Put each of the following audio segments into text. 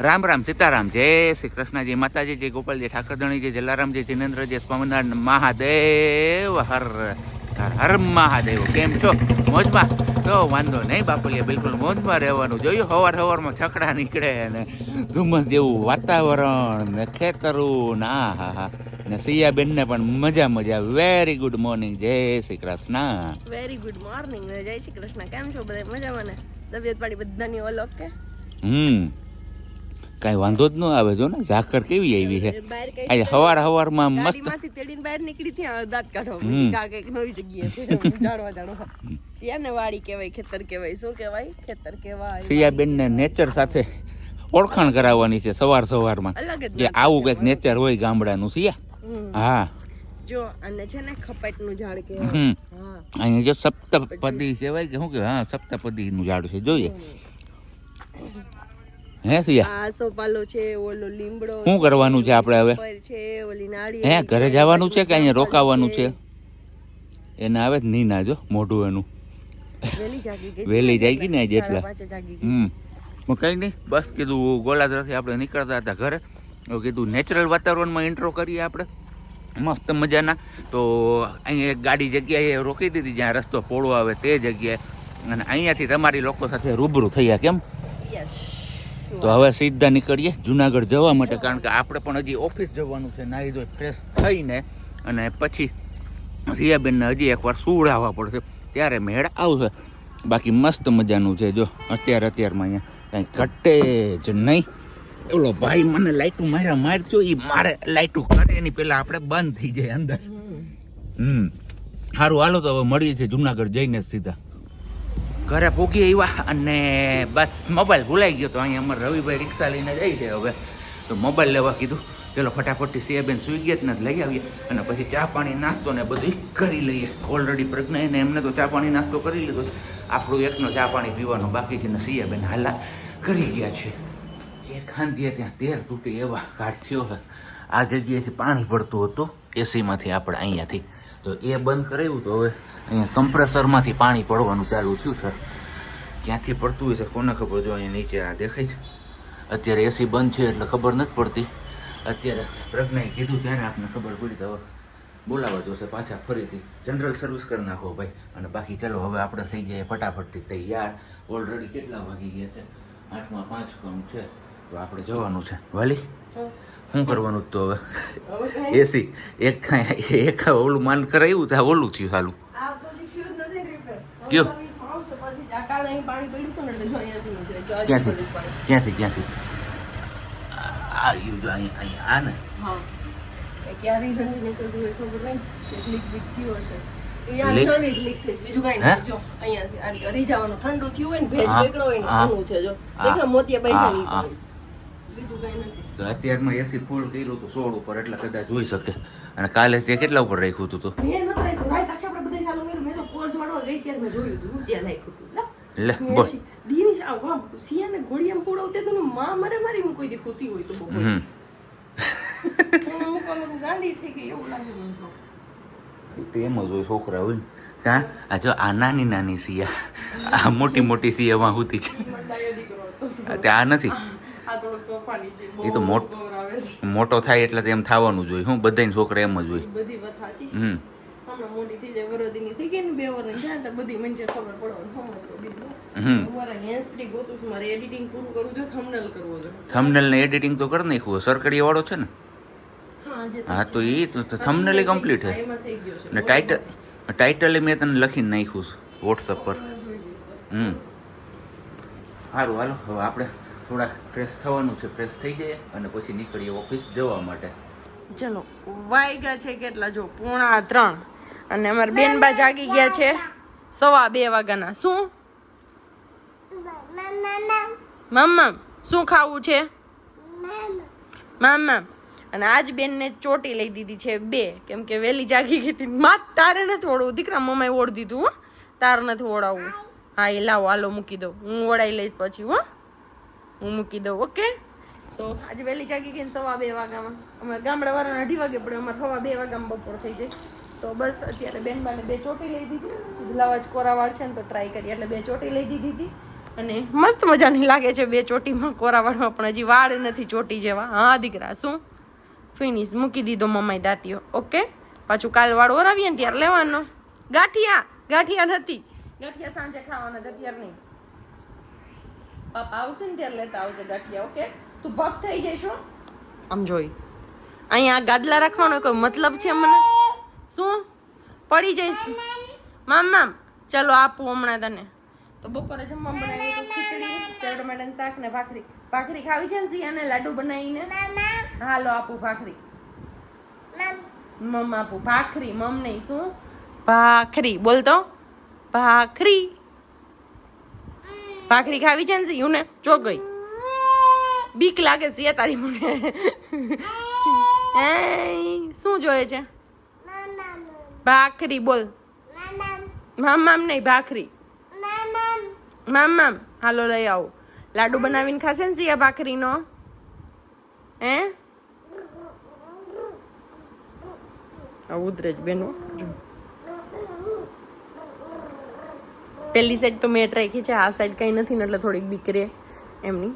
રામ રામ સીતારામ જય શ્રી કૃષ્ણજી માતાજી જય ગોપાલજી ઠાકરધણીજી જલારામજી જિનેન્દ્રજી સ્વામિનારાયણ મહાદેવ હર હર હર મહાદેવ. કેમ છો? મોજમાં? તો વાંધો નહીં બાપુલિયા બિલકુલ મોજમાં રહેવાનું. જોયું હવાર હવારમાં છકડા નીકળે ને ધુમ્મસ જેવું વાતાવરણ ને ખેતરું ને આ હા હા. ને સિયાબેનને પણ મજા મજા. Very good morning Jay Shri Krishna. Very good morning Jay Shri Krishna. કેમ છો? બધા મજામાં ને? તબિયત પાણી બધાની ઓલ ઓકે હમ. કાંઈ વાંધો જ ન આવે જો ને ઝાકર કેવી આવી છે? આજે હવાર હવારમાં મસ્ત તેડીને બહાર નીકળી ત્યાં દાંત કાઢો હમ. કા નવી જગ્યાએ છે જાણવા જાણવા. શિયાને વાડી કહેવાય ખેતર કહેવાય. શું કહેવાય? ખેતર કહેવાય. સિયાબેનને નેચર સાથે ઓળખાણ કરાવવાની છે સવાર સવારમાં. કે આવું. કંઈક નેચર હોય ગામડાનું સિયા. હા. જો અને છે ને ખપાટનું ઝાડ કહેવાય. હા. અહીંયા જો સપ્તપદી કહેવાય કે શું કે હા સપ્તપદીનું ઝાડ છે જોઈએ. હે સિયા? આ સોપાલો છે ઓલો લીમડો શું કરવાનું છે આપણે હવે? છે ઓલી નાળી હે ઘરે જવાનું છે કે અહીંયા રોકાવાનું છે. એને આવે જ નહીં ના જો મોઢું એનું. વેલી જાગી ગઈ. જાગી ને ગઈ. હમ. કંઈ નહીં બસ કીધું ગોલાધરથી આપણે નીકળતા હતા ઘરે. કીધું નેચરલ વાતાવરણમાં ઇન્ટ્રો કરીએ આપણે. મસ્ત મજાના. તો અહીંયા એક ગાડી જગ્યાએ રોકી દીધી જ્યાં રસ્તો પોળો આવે તે જગ્યાએ. અને અહીંયાથી તમારી લોકો સાથે રૂબરૂ થયા કેમ? યસ તો હવે સીધા નીકળીએ જુનાગઢ જવા માટે કારણ કે આપણે પણ હજી ઓફિસ જવાનું છે નાહી ધોઈ ફ્રેશ થઈને અને પછી સિયાબેનને હજી એકવાર સુવડાવવા પડશે. ત્યારે મેળ આવશે. બાકી મસ્ત મજાનું છે જો અત્યારે અત્યારમાં અહીંયા કાંઈ ઘટે જ નહીં. એવલો ભાઈ મને લાઈટું માર્યા મારજો એ મારે લાઈટું કરે એની પહેલાં આપણે બંધ થઈ જાય અંદર. હમ. સારું હાલો તો હવે મળીએ છીએ જુનાગઢ જઈને જ સીધા. ઘરે પૂગી આવ્યા અને બસ મોબાઈલ ભૂલાઈ ગયો તો અહીંયા અમારે રવિભાઈ રિક્ષા લઈને જાય છે હવે. તો મોબાઈલ લેવા કીધું ચલો ફટાફટથી સિયાબેન સુઈ ગયા જ ને લઈ આવીએ. અને પછી ચા પાણી, નાસ્તો ને બધું કરી લઈએ. ઓલરેડી પ્રજ્ઞા ને એમને તો ચા પાણી, નાસ્તો કરી લીધો. આપણું એકનો ચા પાણી પીવાનો બાકી છે ને સિયાબેન હાલા કરી ગયા છે. એ ખાંધીએ ત્યાં તેર તૂટી એવા ઘાટ થયો છે. આ જગ્યાએથી પાણી પડતું હતું. એસીમાંથી આપણે અહીંયાથી તો એ બંધ કરાવ્યું તો હવે અહીંયા કમ્પ્રેસરમાંથી પાણી પડવાનું ચાલુ થયું છે. ક્યાંથી પડતું હોય છે કોને ખબર જો અહીંયા નીચે આ દેખાય છે. અત્યારે એસી બંધ છે એટલે ખબર નથી પડતી. અત્યારે પ્રજ્ઞાએ કીધું ત્યારે આપને ખબર પડી તો હવે બોલાવા જોશે પાછા ફરીથી. જનરલ સર્વિસ કરી નાખો ભાઈ. અને બાકી ચાલો હવે આપણે થઈ જઈએ ફટાફટથી તૈયાર. ઓલરેડી કેટલા વાગી ગયા છે? આઠમાં પાંચ કામ છે? તો આપણે જવાનું છે. વાલી? શું કરવાનું તો હવે એસી એક કાંઈ એક ઓલું માન કરાયું ત્યાં ઓલું થયું repair. કયો? નીકળે. ક્યાંથી ક્યાંથી ક્યાંથી આ જો અહીં અહીં ને ક્યાં નીકળતું હોય ખબર નહીં. બીક થયું હશે. ઠંડુ થયું હોય ને, ભેજ હા, હોય ને, છે જો. મોતિયા પૈસા. નીકળે. બીજું કઈ નથી. તો અત્યારમાં એસી ફૂલ કર્યું હતું સોળ ઉપર એટલે કદાચ જોઈ શકે અને કાલે તે કેટલા ઉપર રાખ્યું હતું તો. હું. લા. બોલ પછી દીની સા- વાહ, શિયાળને ઘોડિયામાં પોડાવતે તો માં મરે મારી હું કોઈ દી ખૂતી હોય તો બપોરે. હમ એને મૂકવાનું ગાંડી થઈ ગઈ એવું લાગે મને તો. તેમ જ હોય છોકરા હોય ને હા આ જો આ નાની નાની સિયા આ મોટી મોટી સિયામાં હોતી છે તે આ નથી. એ તો મોટ- થાય એટલે તેમ થવાનું જોઈએ હું બધાય છોકરા એમ જ હોય. બધી. હમ. ગઈ ને બધી એડિટિંગ તો કરી નાખ્યું સરકડી વાળો છે ને? હા, તો એ તો થંબનેલ કમ્પ્લીટ એમાં છે. ને ટાઇટલ ટાઇટલે મેં તને લખીને નાખ્યું વોટ્સઅપ પર. હમ. સારું હાલો હવે આપણે થોડાક ફ્રેશ થવાનું છે ફ્રેશ થઈ જઈએ અને પછી નીકળીએ ઓફિસ જવા માટે. ચલો વાગ્યા છે કેટલા? જો, પોણા ત્રણ. અને અમારા બેનબા જાગી ગયા છે સવા બે વાગ્યાના. શું? મમ્મા શું ખાવું છે? મામા. અને આજ બેનને ચોટી લઈ દીધી છે બે. કેમ કે વહેલી જાગી ગઈ હતી. માત તારે નથી ઓળવું. દીકરા, મમ્માએ ઓળ દીધું, હો. તારે નથી ઓળાવવું હા, એ લાવો, હાલો, મૂકી દઉં. હું ઓળાઈ લઈશ પછી, હો. હું મૂકી દઉં, ઓકે? તો આજે વહેલી જાગી ગઈ સવા બે વાગ્યામાં. અમારે ગામડા વાળાને અઢી વાગે પડે, અમારે સવા બે વાગ્યામાં બપોર થઈ જાય. તો બસ અત્યારે બેન બાને બે ચોટી લઈ દીધી. કીધું લાવા જ કોરાવાળ છે ને તો ટ્રાય કરી. એટલે બે ચોટી લઈ દીધી હતી. અને મસ્ત મજાની લાગે છે બે ચોટીમાં. કોરાવાળમાં પણ હજી વાળ નથી ચોટી જેવા. હા, દીકરા, શું? ફિનિશ મૂકી દીધો મમ્માએ દાંતીઓ. ઓકે? પાછું કાલ વાળ ઓરાવીએ ને ત્યારે લેવાનો. ગાંઠિયા. ગાંઠિયા નથી. ગાંઠિયા સાંજે ખાવાના છે અત્યારે નહીં પાપા આવશે ને ત્યારે લેતા આવશે ગાંઠિયા ઓકે? તું ભગ થઈ જઈશો. આમ જોઈ. અહીંયા ગાદલા રાખવાનો કોઈ મતલબ છે મને? શું? પડી જઈશ. મામ મામ. ચલો આપું હમણાં તને. તો બપોરે જમવા બનાવી તો ખીચડી સેવ મેડન શાક ને ભાખરી. ભાખરી ખાવી છે ને સિયાને લાડુ બનાવીને? હાલો આપું ભાખરી. મમ આપું. ભાખરી મમ નહીં શું? ભાખરી. બોલતો ભાખરી. ભાખરી ખાવી છે ને સિયું ને ચો ગઈ. બીક લાગે છે તારી મને. શું જોઈએ છે? ભાખરી બોલ. મામ મામ નહીં, ભાખરી. મામ મામ હાલો લઈ આવો. લાડુ બનાવીને ખાશે ને સિયા ભાખરીનો? હે? આ ઉતરે જ બેનો જો. પેલી સાઈડ તો મેટ રાખી છે, આ સાઈડ કંઈ નથી એટલે થોડીક બીક એમની.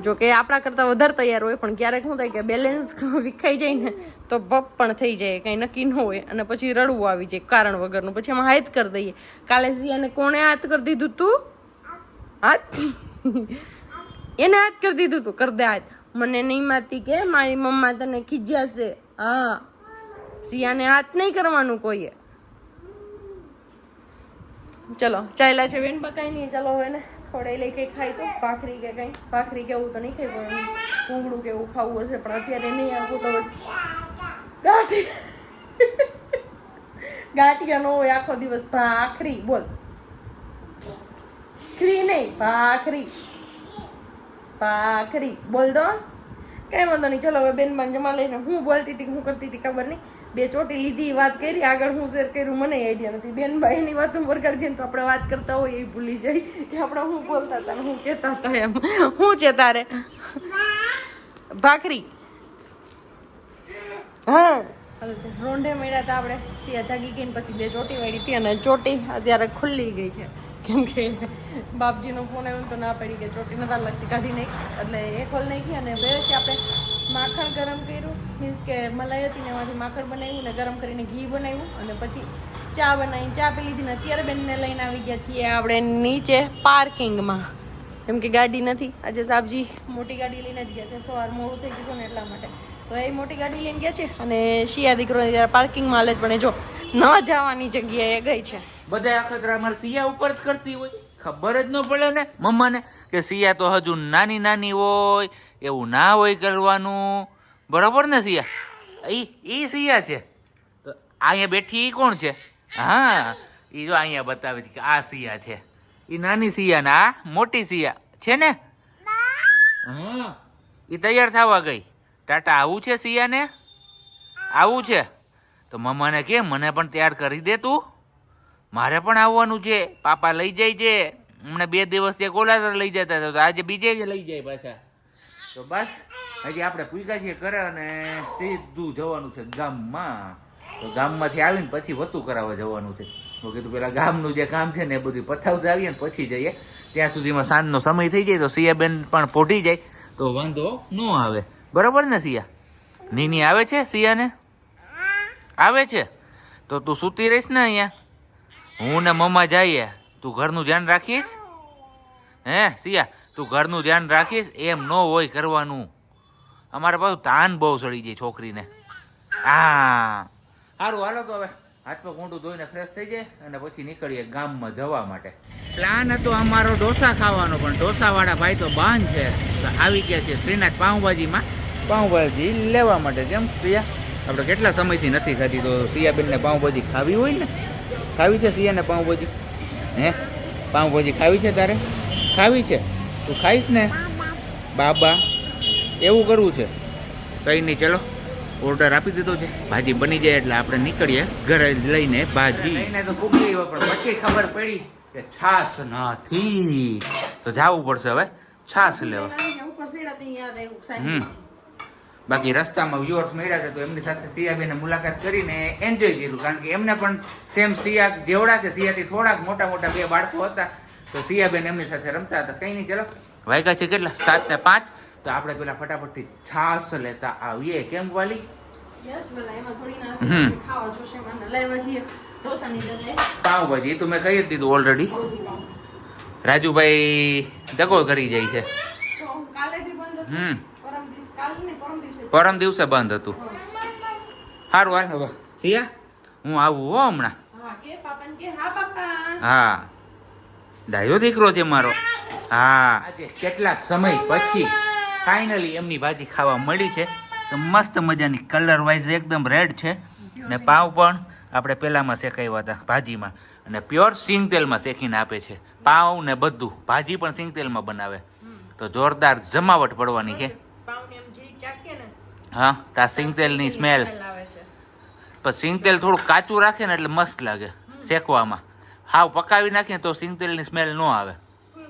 જો કે આપણા કરતાં વધારે તૈયાર હોય, પણ ક્યારેક શું થાય કે બેલેન્સ વિખાઈ જાય ને, તો બપ પણ થઈ જાય, કંઈ નક્કી ન હોય. અને પછી રડવું આવી જાય, કારણ વગરનું. પછી એમાં હાથ કરી દઈએ. કાલે સિયાને કોણે હાથ કરી દીધું તું? હાથ? એને હાથ કરી દીધું તું, કર દે હાથ. મને નહીં માતી કે મારી મમ્મા તને ખીજ્યાશે હા. સિયાને હાથ નહીં કરવાનું કોઈએ. ચલો ચાલ્યા છે બેન બકાઈ નહીં. ચલો, હવે ને લઈ કઈ ખાઈ તો. ભાખરી કે કઈ? ભાખરી કેવું તો નહીં ખાઈ પણ પૂંગળું કેવું ખાવું હશે, પણ અત્યારે નહીં આવવું તો ગાંઠી. ગાંઠિયા નો હોય આખો દિવસ. ભાખરી, બોલ. ખરી નહીં, ભાખરી. ભાખરી. બોલ દો કઈ વાંધો નહીં. ચલો, હવે બેન બન જમા લઈને હું બોલતી હતી હું કરતી હતી ખબર નહીં. બે ચોટી લીધી વાત કરી, આગળ હું શેર કર્યું, મને આઈડિયા નથી. બેન ભાઈની વાત હું ને તો આપણે વાત કરતા હોય એ ભૂલી જાય કે આપણે હું બોલતા હતા હું કહેતા હતા એમ. હું છે તારે ભાખરી. હા. રોંઢે મળ્યા હતા આપણે. ત્યાં જાગી ગઈ ને પછી બે ચોટી વાળી હતી અને ચોટી અત્યારે ખુલ્લી ગઈ છે. કેમ કે બાપજીનો ફોન આવ્યો તો ના પડી કે ચોટી નતા લગતી, કાઢી નાખી. એટલે એ ખોલ નાખી અને વચ્ચે આપણે માખણ ગરમ કર્યું. મીન્સ કે મલાઈ હતી ને એમાંથી માખણ બનાવ્યું ને ગરમ કરીને ઘી બનાવ્યું અને પછી ચા બનાવી. ચા પી લીધી ને અત્યારે બેનને લઈને આવી ગયા છીએ આપણે નીચે પાર્કિંગમાં. કેમ કે ગાડી નથી. આજે સાબજી મોટી ગાડી લઈને જ ગયા છે. સવાર મોડું થઈ ગયું ને એટલા માટે. તો એ મોટી ગાડી લઈને ગયા છે અને શિયા દીકરો પાર્કિંગમાં હાલે જ, પણ જો ન જવાની જગ્યાએ ગઈ છે. બધા અખતરા મારે સિયા ઉપર જ કરતી હોય. ખબર જ ન પડે ને મમ્માને કે સિયા તો હજુ નાની નાની હોય, એવું ના હોય કરવાનું. બરાબર ને સિયા એ એ સિયા છે. તો અહીંયા બેઠી એ કોણ છે? હા એ જો અહીંયા બતાવે છે કે આ સિયા છે. એ નાની સિયા ને આ મોટી સિયા છે ને? હા એ તૈયાર થવા ગઈ. ટાટા, આવું છે સિયાને આવું છે? તો મમ્માને કે, મને પણ તૈયાર કરી દે તું. મારે પણ આવવાનું છે. પાપા લઈ જાય છે. હમણાં બે દિવસ ત્યાં કોલાદર લઈ જતા હતા. તો આજે બીજે લઈ જાય પાછા? તો બસ, હજી આપણે પૂજા છીએ કરે અને સીધું જવાનું છે ગામમાં. તો ગામમાંથી આવીને પછી વતું કરાવવા જવાનું છે. તો કીધું પેલા ગામનું જે કામ છે ને એ બધું પથાવતા આવીએ ને પછી જઈએ. ત્યાં સુધીમાં સાંજનો સમય થઈ જાય તો સિયાબેન પણ પોટી જાય. તો વાંધો ન આવે. બરાબર ને સિયા? નીની આવે છે સિયાને? આવે છે? તો તું સૂતી રહીશ ને અહીંયા? હું ને મમ્મા જઈએ તું ઘરનું ધ્યાન રાખીશ? હે સિયા તું ઘરનું ધ્યાન રાખીશ એમ ન હોય કરવાનું. અમારે પાછું તાન બહુ સડી જાય છોકરીને. હા સારું હાલો તો હવે. હાથ પગ ઊંડું ધોઈને ફ્રેશ થઈ જાય અને પછી નીકળીએ ગામમાં જવા માટે. પ્લાન હતો અમારો ઢોસા ખાવાનો પણ ઢોસાવાળા ભાઈ તો બંધ છે. તો આવી ગયા છે શ્રીનાથ પાઉંભાજીમાં. પાઉંભાજી લેવા માટે કેમ સિયા આપણે કેટલા સમયથી નથી ખાધી તો સિયાબેનને પાઉંભાજી ખાવી હોય ને ખાવી છે સિયાને પાઉંભાજી? હે? પાઉંભાજી ખાવી છે તારે? ખાવી છે? તું ખાઈશ ને? બાબા એવું કરવું છે. કંઈ નહીં ચલો. ઓર્ડર આપી દીધો છે. ભાજી બની જાય એટલે આપણે નીકળીએ ઘરે લઈને ભાજી. લઈને તો પૂગી પણ પછી ખબર પડી કે છાશ નથી. તો જવું પડશે હવે. છાશ લેવા. ઉપર સેડા તે યાદ આવ્યું હમ. બાકી રસ્તામાં વ્યુઅર્સ મળ્યા હતા તો એમની સાથે સિયાબેને મુલાકાત કરીને એન્જોય કર્યું. કારણ કે એમને પણ સેમ સિયા જેવડા કે સિયાથી થોડાક મોટા મોટા બે બાળકો હતા તો સિયાબેન એમની સાથે રમતા હતા. કઈ નહીં ચલો. વાયકા છે કેટલા? સાત ને પાંચ. તો આપણે પેલા ફટાફટથી છાસ લેતા આવીએ. કેમ વાલી? પાવભાજી તો મેં કહી જ દીધું ઓલરેડી રાજુભાઈ દગો કરી જાય છે. હમ. પરમ દિવસ બંધ હતું. સારું હાલ. હવે સિયા હું આવું હો હમણાં. હા કે પાપાને કે હા પાપા. હા. ડાયો દીકરો છે મારો. હા. કેટલા સમય પછી ફાઇનલી એમની ભાજી ખાવા મળી છે. તો મસ્ત મજાની કલર વાઇઝ એકદમ રેડ છે. ને પાવ પણ આપણે પેલામાં શેકાવ્યા હતા ભાજીમાં. અને પ્યોર સિંગ તેલમાં શેકીને આપે છે. પાવ ને બધું. ભાજી પણ સિંગ તેલમાં બનાવે. તો જોરદાર જમાવટ પડવાની છે પાઉને એમ જીરી ચાખીએ ને હા તા સિંગ તેલની સ્મેલ પણ સિંગ તેલ થોડું કાચું રાખે ને એટલે મસ્ત લાગે શેકવામાં. હાવ પકાવી નાખીએ તો સિંગ તેલની સ્મેલ ન આવે.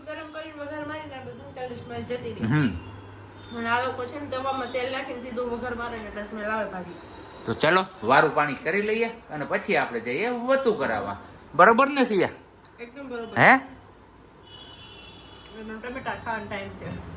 ગરમ કરીને વઘાર મારીને આપણે સિંગતેલની smell જતી રહી. હમ. અને આ લોકો છે ને તવામાં તેલ નાખીને સીધું વઘાર મારે ને એટલે સ્મેલ આવે ભાજી તો ચલો વારું પાણી કરી લઈએ અને પછી આપણે જઈએ વતું કરાવવા. બરોબર ને સિયા? એકદમ બરોબર. હે? ટમેટા ખાવાનો ટાઈમ છે.